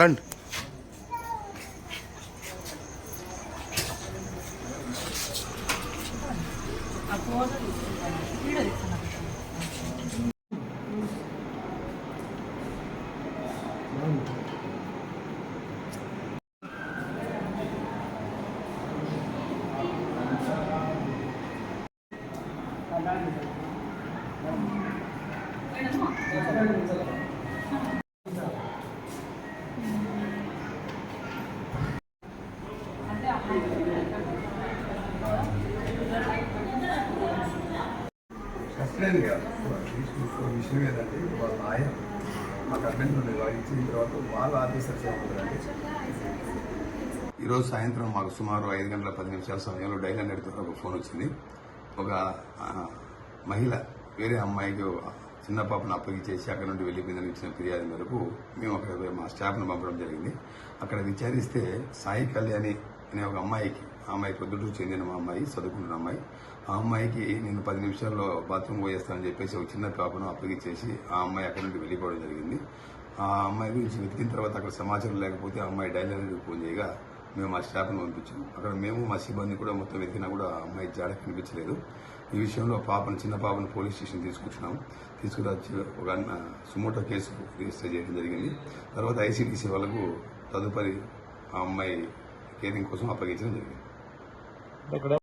రండి విషయం ఏంటంటే వాళ్ళ ఆయన మా కంపెనీ నుండి వాళ్ళు ఇచ్చిన తర్వాత వాళ్ళ ఆఫీసర్స్ ఏమంటారంటే ఈరోజు సాయంత్రం మాకు సుమారు ఐదు గంటల పది నిమిషాల సమయంలో డైల్ హండ్రెడ్ ద్వారా ఒక ఫోన్ వచ్చింది. ఒక మహిళ వేరే అమ్మాయికి చిన్న పాపను అప్పగించేసి అక్కడ నుండి వెళ్ళిపోయిందని ఇచ్చిన ఫిర్యాదు మేరకు మేము అక్కడ మా స్టాఫ్ను పంపడం జరిగింది. అక్కడ విచారిస్తే సాయి కళ్యాణి అనే ఒక అమ్మాయికి ఆ అమ్మాయి పొద్దుటూరు చెందిన మా అమ్మాయి చదువుకుంటున్న అమ్మాయి. ఆ అమ్మాయికి నేను పది నిమిషాల్లో బాత్రూమ్ పోయేస్తానని చెప్పేసి ఒక చిన్న పాపను అప్పగించేసి ఆ అమ్మాయి అక్కడ నుండి వెళ్ళిపోవడం జరిగింది. ఆ అమ్మాయి గురించి వెతికిన తర్వాత అక్కడ సమాచారం లేకపోతే ఆ అమ్మాయి డైలరీకి ఫోన్ చేయగా మేము మా స్టాఫ్ను పంపించాము. అక్కడ మేము మా సిబ్బంది కూడా మొత్తం వెతికినా కూడా ఆ అమ్మాయి జాడ కనిపించలేదు. ఈ విషయంలో పాపను చిన్న పాపను పోలీస్ స్టేషన్ తీసుకొచ్చినాము తీసుకురాచి ఒక సుమోటో కేసు రిజిస్టర్ చేయడం జరిగింది. తర్వాత ఐసీటీసీ వాళ్ళకు తదుపరి ఆ అమ్మాయి కేరింగ్ కోసం అప్పగించడం జరిగింది